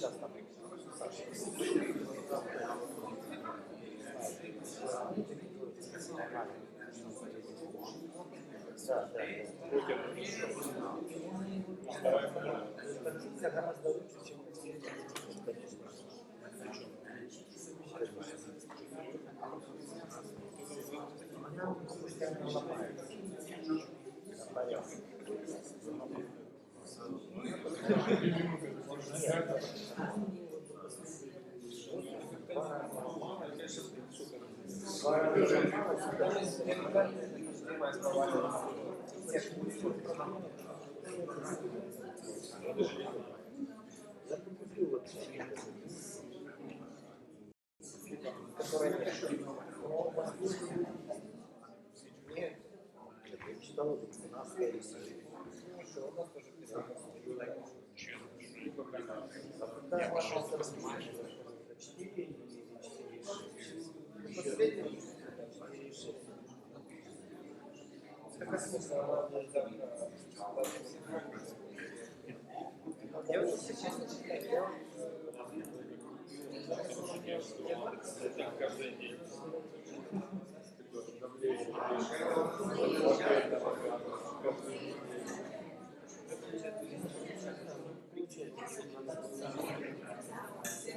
час. Потім Позиція гораздо лучше, чим Thank you. Которая не читала 12. Я пошел, понимаешь? Я вот сейчас начинаю. Это каждый день.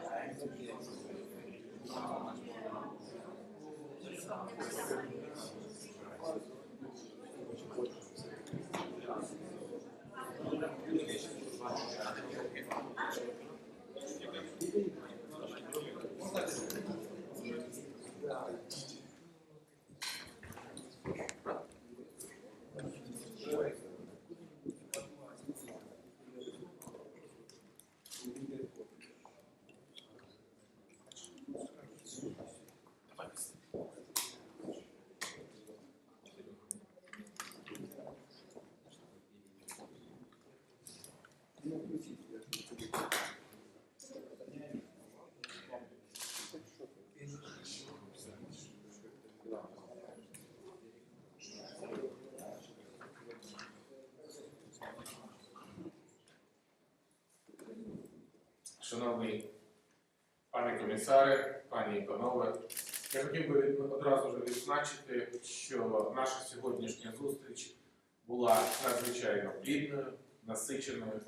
Thank you. Шановний пане комісаре, пані і панове, я хотів би одразу ж відзначити, що наша сьогоднішня зустріч була надзвичайно плідною, насиченою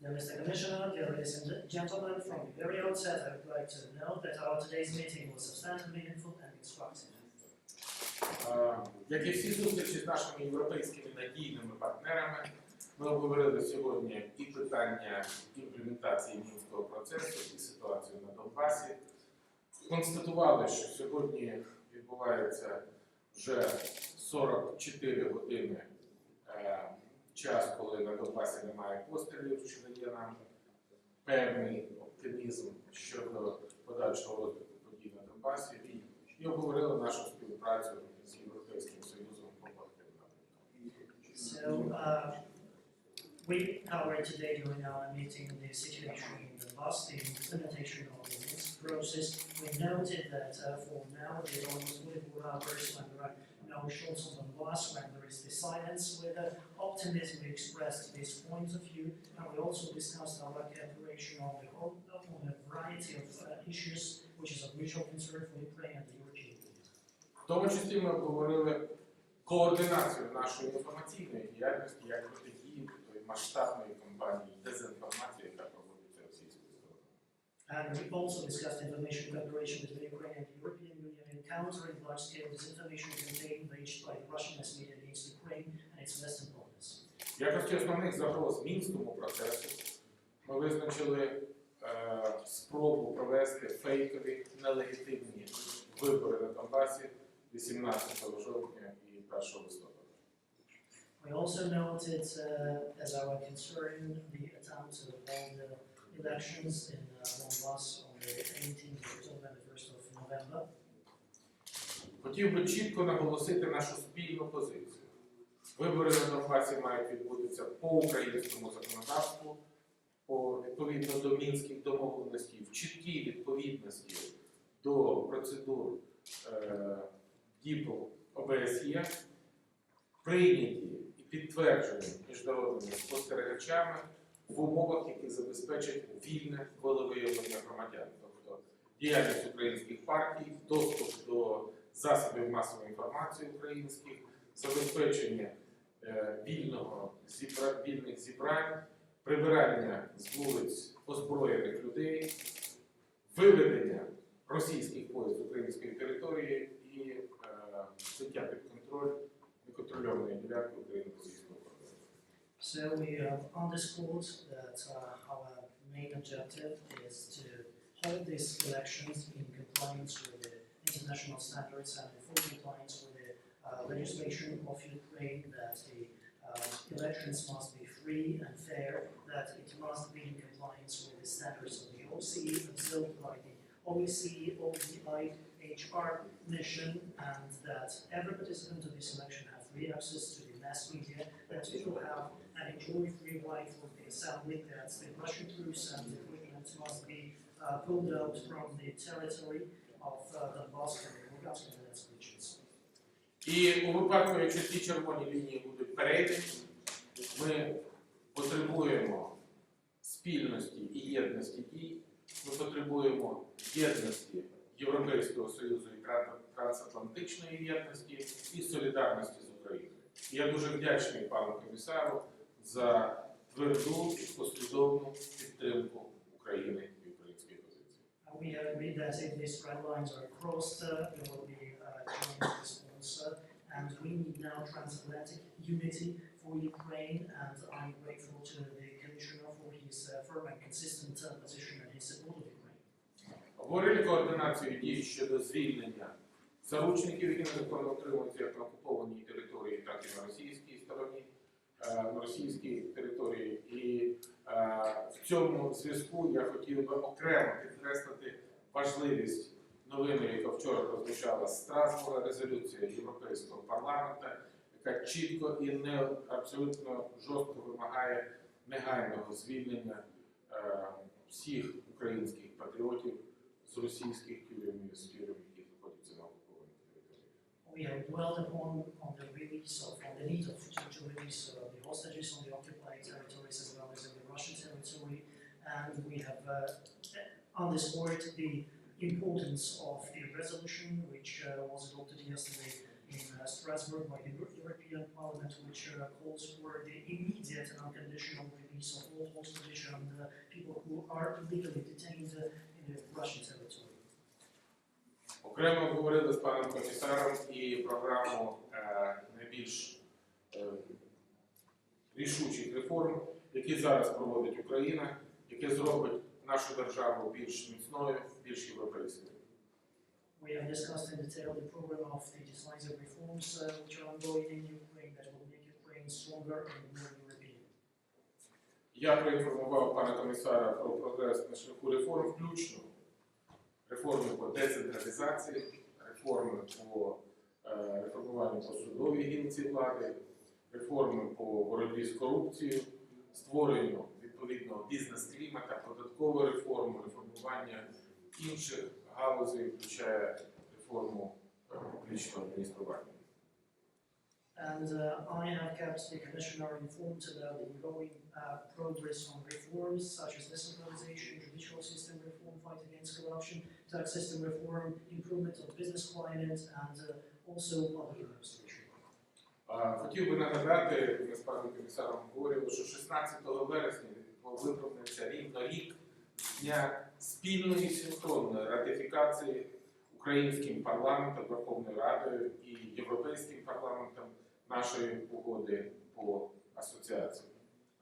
Dear Mr. Commissioner, dear ladies and gentlemen, from the very outset, I would like to note that our today's meeting was substantive, meaningful and constructive. Е, Як і всі зустрічі з нашими європейськими надійними партнерами, ми обговорили сьогодні і питання імплементації мінського процесу, і ситуацію на Донбасі. Констатували, що сьогодні відбувається вже 44 години е, час, коли на Донбасі немає пострілів, що дає нам певний оптимізм щодо подальшого розвитку подій на Донбасі. І обговорили нашу співпрацю з Європейським Союзом по So, uh, we covered today during our meeting on the situation in the bus, the implementation of the process. We noted that uh, for now, is almost 24 hours when there are no shots on the bus, when there is the silence. With uh, optimism, we expressed this point of view, and we also discussed our cooperation on, the, whole- on a variety of uh, issues, which is of mutual concern for Ukraine and the European Union. В тому числі ми обговорили координацію нашої інформаційної діяльності як протидії тої масштабної кампанії And we also discussed information cooperation between Ukraine and the European Union in countering large-scale disinformation campaign waged by the Russian mass media against Ukraine and its western partners. В якості основних загроз мінському процесу ми визначили е, спробу провести фейкові нелегітимні вибори на Донбасі 18 жовтня і 1 листопада. We also noted uh, as our concern the attempt to hold the elections in uh, uh, Donbass on the 18th of October and the 1st of November. Хотів би чітко наголосити нашу спільну позицію. Вибори на Донбасі мають відбутися по українському законодавству, по відповідно до мінських домовленостей, в чіткій відповідності до процедур е, ДІПу ОБСЄ, прийняті і підтверджені міжнародними спостерігачами в умовах, які забезпечать вільне волевиявлення громадян, тобто діяльність українських партій, доступ до засобів масової інформації українських, забезпечення е, вільного зібра, вільних зібрань, прибирання з вулиць озброєних людей, виведення російських з української території і е, взяття під контроль неконтрольованої ділянки кордону. So we have underscored that uh, our main objective is to hold these elections in compliance with the international standards and in full compliance with the uh, legislation of Ukraine, that the uh, elections must be free and fair, that it must be in compliance with the standards of the OSCE observed by the OSCE, ODI, HR mission, and that every participant of this election have free access to the mass media, that it will have and enjoy free right for the assembly, that the Russian troops and equipment must be uh, pulled out from the territory of uh, Donbass and Lugansk. І у випадку, червоні лінії будуть ми потребуємо спільності і єдності дій, ми потребуємо єдності Європейського Союзу і трансатлантичної єдності і солідарності з Україною. Я дуже вдячний пану комісару за тверду і послідовну підтримку України і української позиції. Uh, we have agreed that if these red lines are crossed, uh, there will be uh, joint response, uh, and we need now transatlantic unity for Ukraine, and I'm grateful to the Commissioner for his uh, firm and consistent uh, position and his support of Ukraine. Обговорили координацію дій щодо звільнення заручників, які незаконно утримуються як на окупованій території, так і на російській стороні, е, російській території. І е, в цьому зв'язку я хотів би окремо підкреслити важливість новини, яка вчора прозвучала з Страсбура, резолюція Європейського парламенту, яка чітко і не абсолютно жорстко вимагає негайного звільнення е, всіх українських патріотів з російських тюрем We have dwelled upon on the release of, on the need of to, release uh, the hostages on the occupied territories as well as in the Russian territory, and we have uh, underscored the importance of the resolution which uh, was adopted yesterday in uh, Strasbourg by the European Parliament, which uh, calls for the immediate and unconditional release of all hostages and uh, people who are illegally detained in the Russian territory. Окремо говорили з паном комісаром і програму е, найбільш е, рішучих реформ, які зараз проводить Україна, яке зробить нашу державу більш міцною, більш європейською. We have discussed in detail the program of the decisive reforms uh, which are ongoing in Ukraine that will make Ukraine stronger and more European. Я проінформував пана комісара про прогрес на шляху реформ, включно реформи по децентралізації, реформи по е, реформуванню по судовій гілці влади, реформи по боротьбі з корупцією, створенню відповідного бізнес-клімата, податкову реформу, реформування інших галузей, включає реформу публічного адміністрування. And uh, I have kept the Commissioner informed about the ongoing progress on reforms such as decentralization, judicial system reform, fight against corruption, tax system reform, improvement of business climate, and uh, also public administration. Хотів би нагадати, паном комісаром говорили, що 16 вересня виповнився рівно рік дня спільної синхронної ратифікації українським парламентом, Верховною Радою і Європейським парламентом нашої угоди по асоціації.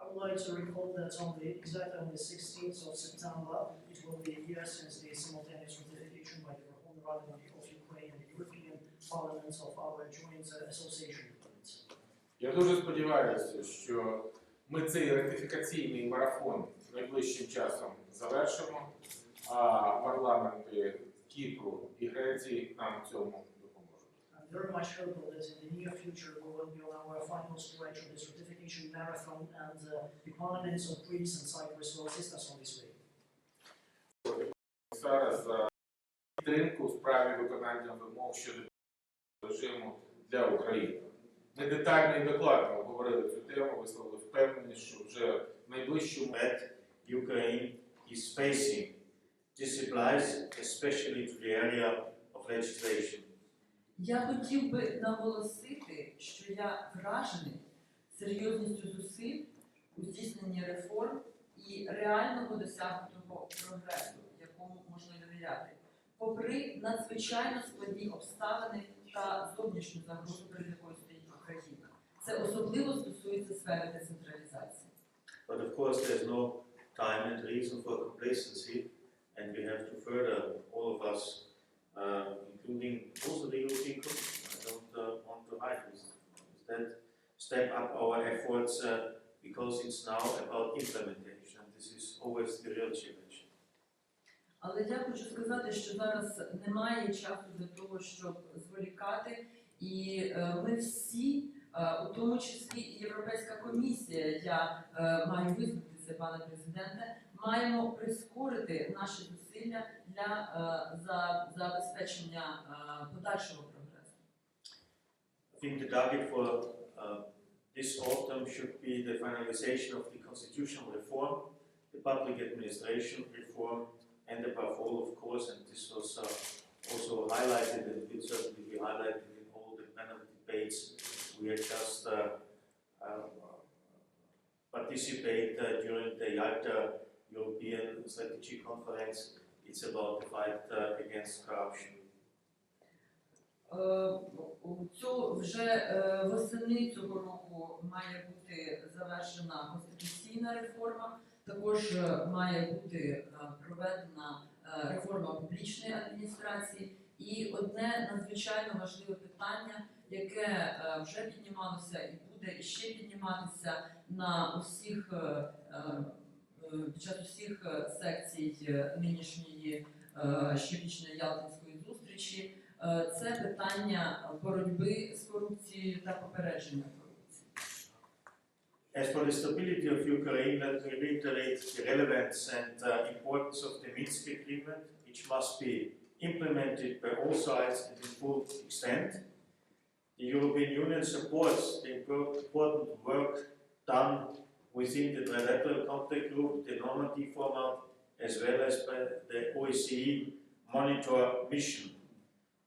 I would like to recall that on the, exactly on the sixteenth of September, it will be a year since the simultaneous ratification by the Rada of Ukraine and the European Parliament of our joint uh, association agreement. Я дуже сподіваюся, що ми цей ратифікаційний марафон найближчим часом завершимо, а парламенти Кіпру і Греції нам в цьому very much hopeful that in the near future we will be on our final stretch of this ratification marathon and uh, the parliaments of Greece and Cyprus will assist us on this way. Зараз за підтримку у справі виконання вимог щодо режиму для України. Ми детально і докладно обговорили цю тему, висловили впевненість, що вже в найближчому that Ukraine is facing. This applies especially to the area of legislation. Я хотів би наголосити, що я вражений серйозністю зусиль у здійсненні реформ і реального досягнутого прогресу, якому можна довіряти, попри надзвичайно складні обставини та зовнішню загрозу, перед якою стоїть Україна. Це особливо стосується сфери децентралізації. But of course, there's no time and reason for complacency, and we have to further, all of us, uh, including also the European Commission, I don't uh, want to hide this, that step up our efforts uh, because it's now about implementation, this is always the real challenge. Але я хочу сказати, що зараз немає часу для того, щоб зволікати, і е, ми всі, е, у тому числі і Європейська комісія, я е, маю визнати це, пане президенте, маємо прискорити наші зусилля для е, за забезпечення е, подальшого прогресу. I think the target for uh, this autumn should be the finalization of the constitutional reform, the public administration reform, and above all, of course, and this was uh, also highlighted and will certainly be highlighted in all the panel debates we had just uh, uh, participate uh, during the Yalta European Strategy Conference. It's about the fight against corruption. Цю вже е, восени цього року має бути завершена конституційна реформа. Також е, має бути е, проведена реформа публічної адміністрації. І одне надзвичайно важливе питання, яке вже піднімалося і буде ще підніматися на усіх під час усіх е, секцій е, нинішньої е, щорічної Ялтинської зустрічі. Е, Це питання боротьби з корупцією та попередження корупції. As for the stability of Ukraine, let me reiterate the relevance and uh, importance of the Minsk agreement, which must be implemented by all sides and in full extent. The European Union supports the important work done within the trilateral contact group, the Normandy format, as well as by the OSCE monitor mission.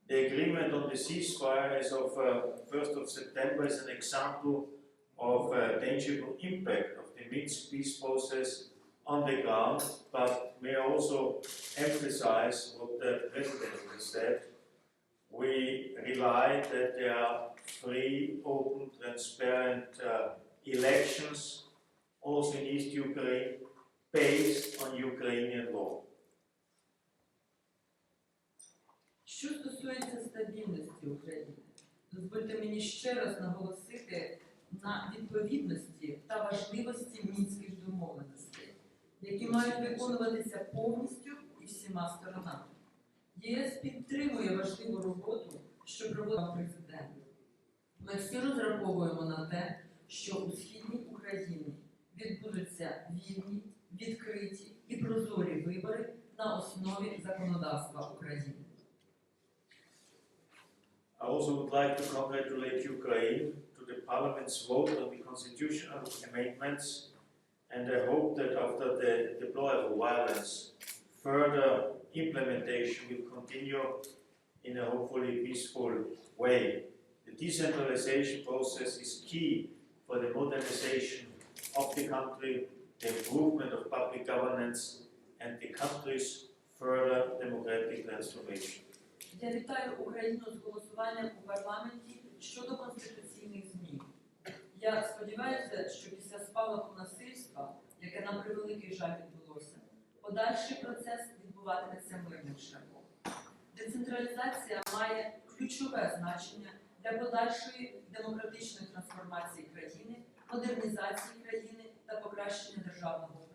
The agreement on the ceasefire as of uh, 1st of September is an example of uh, tangible impact of the Minsk peace process on the ground, but may also emphasize what the President has said. We rely that there are free, open, transparent uh, elections also in East Ukraine based on Ukrainian law. Що стосується стабільності України, дозвольте мені ще раз наголосити на відповідності та важливості мінських домовленостей, які мають виконуватися повністю і всіма сторонами. ЄС підтримує важливу роботу, що проводив президент. Ми всі розраховуємо на те, що у східній Україні відбудуться вільні, відкриті і прозорі вибори на основі законодавства України. I also would like to congratulate Ukraine to the parliament's vote on the constitutional amendments, and I hope that after the deplorable violence, further implementation will continue in a hopefully peaceful way. The decentralization process is key for the modernization of the country, the improvement of public governance, and the country's further democratic transformation. Вітаю Україну з голосуванням у парламенті щодо конституційних змін. Я сподіваюся, що після спалаху насильства, яке на превеликий жаль відбулося, подальший процес відбуватиметься мирним шляхом. Децентралізація має ключове значення для подальшої демократичної трансформації країни, модернізації країни та покращення державного управління.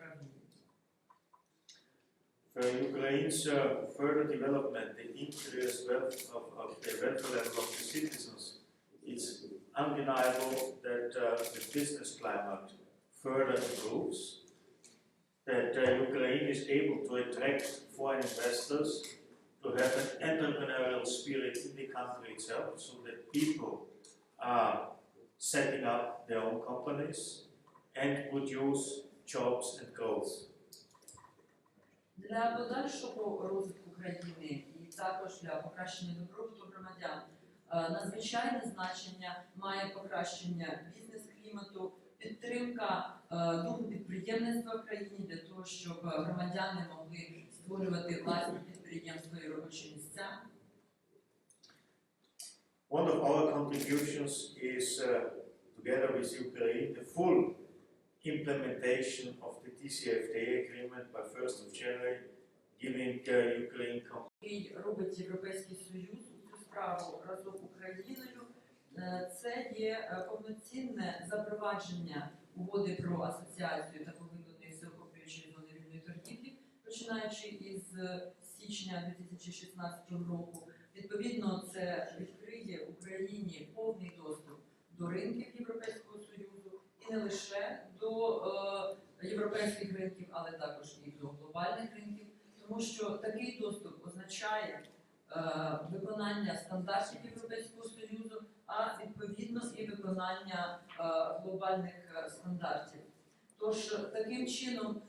For Ukraine's uh, further development, the increased wealth of, of the welfare level of the citizens, it's undeniable that uh, the business climate further improves, that uh, Ukraine is able to attract foreign investors, to have an entrepreneurial spirit in the country itself, so that people are setting up their own companies and produce jobs and growth. Для подальшого розвитку країни і також для покращення добробуту громадян е, надзвичайне значення має покращення бізнес-клімату, підтримка е, духу підприємництва в країні для того, щоб громадяни могли створювати власні підприємства і робочі місця. One of our contributions is, uh, together with Ukraine, the full implementation of the DCFTA agreement by 1st of January, giving uh, Ukraine який робить Європейський Союз у цю справу разом Україною, е, це є е, повноцінне запровадження угоди про асоціацію та поглибленої всеохоплюючої зони вільної торгівлі, починаючи із е, січня 2016 року. Відповідно, це відкриє Україні повний доступ до ринків Європейського Союзу і не лише до е, європейських ринків, але також і до глобальних ринків тому що такий доступ означає е, виконання стандартів Європейського Союзу, а відповідно і виконання е, глобальних е, стандартів. Тож таким чином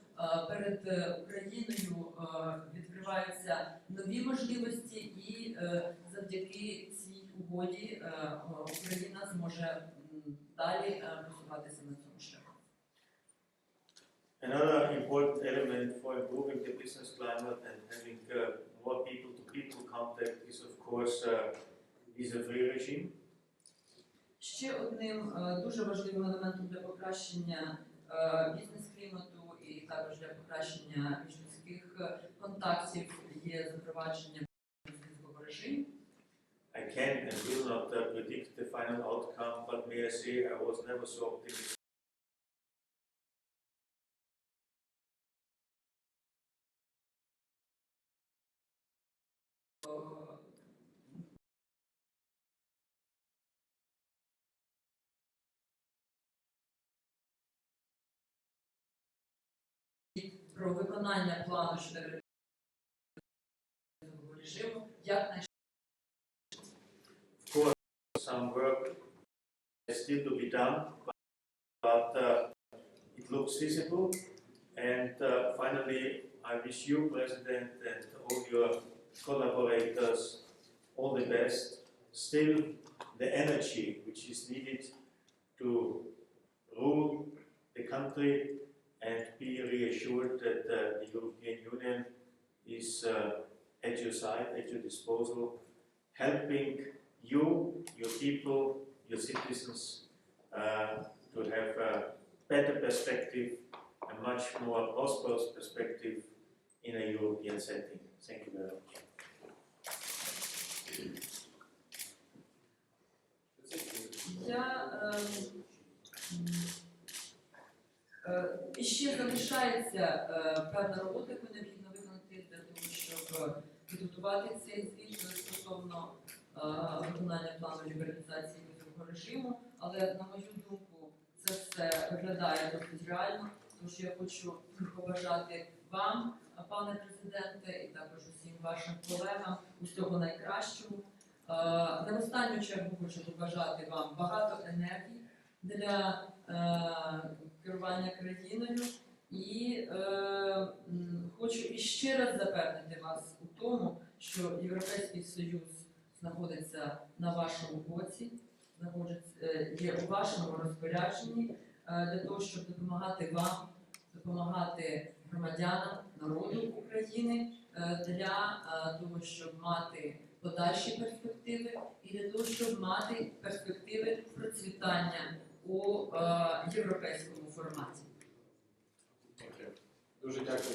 перед е, Україною е, відкриваються нові можливості, і е, завдяки цій угоді е, е, Україна зможе далі е, просуватися на цьому шляху. Another important element for improving the business climate and having uh, more people-to-people contact is, of course, uh, visa-free regime. Ще одним е, дуже важливим елементом для покращення е, бізнес-клімату також для покращення міжлюдських е, контактів є запровадження безвізового режиму. I can and will not uh, predict the final outcome, but may I say I was never so optimistic про виконання плану щодо безвізового режиму як some work is still to be done, but, but uh, it looks feasible. And uh, finally, I wish you, President, and all your collaborators all the best. Still, the energy which is needed to rule the country and be reassured that uh, the European Union is uh, at your side, at your disposal, helping you, your people, your citizens uh, to have a better perspective, a much more prosperous perspective in a European setting. Thank you very much. Yeah, um ще залишається е, певна робота, яку необхідно виконати для того, щоб е, підготувати цей звіт стосовно е, виконання плану лібералізації візового режиму. Але на мою думку, це все виглядає досить реально. Тож я хочу побажати вам, е, пане президенте, і також усім вашим колегам усього найкращого. Е, Не останню чергу хочу побажати вам багато енергії для е, керування країною. І е, хочу іще раз запевнити вас у тому, що Європейський Союз знаходиться на вашому боці, знаходиться е, є у вашому розпорядженні е, для того, щоб допомагати вам, допомагати громадянам народу України е, для того, щоб мати подальші перспективи і для того, щоб мати перспективи процвітання у європейському форматі. Дуже дякую